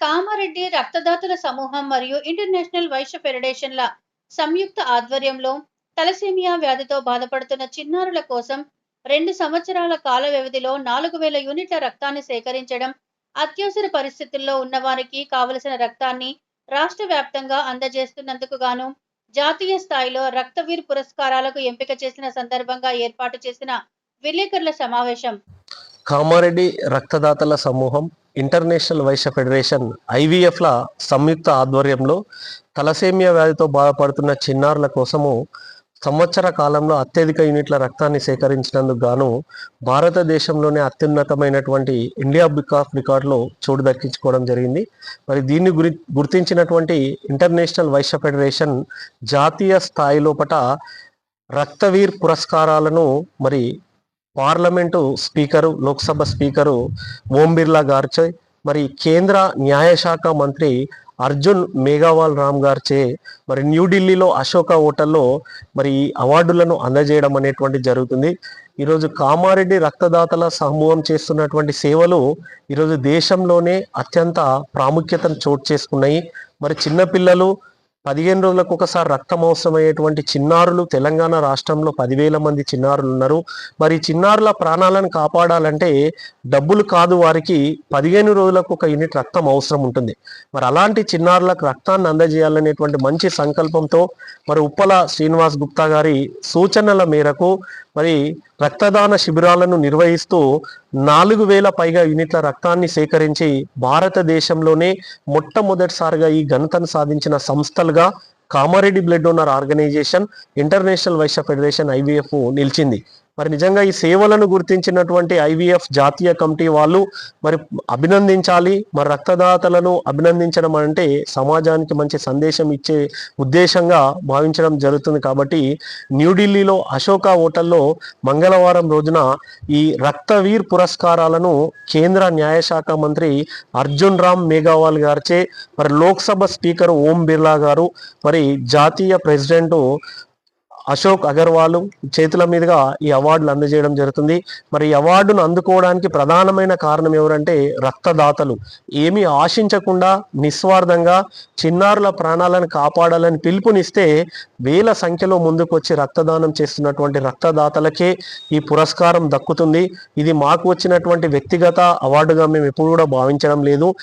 కామారెడ్డి రక్తదాతల సమూహం మరియు ఇంటర్నేషనల్ వైశ్య ఫెడరేషన్ల సంయుక్త ఆధ్వర్యంలో తలసేమియా వ్యాధితో బాధపడుతున్న చిన్నారుల కోసం రెండు సంవత్సరాల కాల వ్యవధిలో నాలుగు వేల యూనిట్ల రక్తాన్ని సేకరించడం అత్యవసర పరిస్థితుల్లో ఉన్నవారికి కావలసిన రక్తాన్ని రాష్ట్ర వ్యాప్తంగా అందజేస్తున్నందుకు గాను జాతీయ స్థాయిలో రక్తవీర్ పురస్కారాలకు ఎంపిక చేసిన సందర్భంగా ఏర్పాటు చేసిన విలేకరుల సమావేశం. కామారెడ్డి రక్తదాతల సమూహం ఇంటర్నేషనల్ వైశ్య ఫెడరేషన్ ఐవీఎఫ్ల సంయుక్త ఆధ్వర్యంలో తలసేమియా వ్యాధితో బాధపడుతున్న చిన్నారుల కోసము సంవత్సర కాలంలో అత్యధిక యూనిట్ల రక్తాన్ని సేకరించినందుకు గాను భారతదేశంలోనే అత్యున్నతమైనటువంటి ఇండియా బుక్ ఆఫ్ రికార్డులో చోటు దక్కించుకోవడం జరిగింది. మరి దీన్ని గురి గుర్తించినటువంటి ఇంటర్నేషనల్ వైశ్య ఫెడరేషన్ జాతీయ స్థాయి లోపట రక్తవీర్ పురస్కారాలను మరి parliament speaker Lok Sabha speaker Om Birla గారిచే మరి కేంద్ర న్యాయశాఖ మంత్రి అర్జున్ మేఘావాల్ రామ్ గారిచే మరి న్యూఢిల్లీలో అశోక హోటల్లో మరి ఈ అవార్డులను అందజేయడం అనేటువంటి జరుగుతుంది. ఈరోజు కామారెడ్డి రక్తదాతల సమూహం చేస్తున్నటువంటి సేవలు ఈరోజు దేశంలోనే అత్యంత ప్రాముఖ్యతను చోటు చేసుకున్నాయి. మరి చిన్నపిల్లలు పదిహేను రోజులకు ఒకసారి రక్తం అవసరమయ్యేటువంటి చిన్నారులు తెలంగాణ రాష్ట్రంలో పదివేల మంది చిన్నారులు ఉన్నారు. మరి చిన్నారుల ప్రాణాలను కాపాడాలంటే డబ్బులు కాదు వారికి పదిహేను రోజులకు ఒక యూనిట్ రక్తం అవసరం ఉంటుంది. మరి అలాంటి చిన్నారులకు రక్తాన్ని అందజేయాలనేటువంటి మంచి సంకల్పంతో మరి ఉప్పల శ్రీనివాస్ గుప్తా గారి సూచనల మేరకు మరి రక్తదాన శిబిరాలను నిర్వహిస్తూ నాలుగు వేల పైగా యూనిట్ల రక్తాన్ని సేకరించి భారతదేశంలోనే మొట్టమొదటిసారిగా ఈ ఘనతను సాధించిన గా Kamareddy blood donor organisation international Vaishya federation IVF నిలిచింది. మరి నిజంగా ఈ సేవలను గుర్తించినటువంటి ఐవీఎఫ్ జాతీయ కమిటీ వాళ్ళు మరి అభినందించాలి మరి రక్తదాతలను అభినందించడం అంటే సమాజానికి మంచి సందేశం ఇచ్చే ఉద్దేశంగా భావించడం జరుగుతుంది కాబట్టి న్యూఢిల్లీలో అశోక హోటల్లో మంగళవారం రోజున ఈ రక్తవీర్ పురస్కారాలను కేంద్ర న్యాయశాఖ మంత్రి అర్జున్ రామ్ మేఘావాల్ గారిచే మరి లోక్సభ స్పీకర్ ఓం బిర్లా గారు మరి జాతీయ ప్రెసిడెంట్ అశోక్ అగర్వాల్ చేతుల మీదుగా ఈ అవార్డులు అందజేయడం జరుగుతుంది. మరి ఈ అవార్డును అందుకోవడానికి ప్రధానమైన కారణం ఎవరంటే రక్తదాతలు. ఏమీ ఆశించకుండా నిస్వార్థంగా చిన్నారుల ప్రాణాలను కాపాడాలని పిలుపునిస్తే వేల సంఖ్యలో ముందుకొచ్చి రక్తదానం చేస్తున్నటువంటి రక్తదాతలకే ఈ పురస్కారం దక్కుతుంది. ఇది మాకు వచ్చినటువంటి వ్యక్తిగత అవార్డుగా మేము ఎప్పుడు కూడా భావించడం లేదు.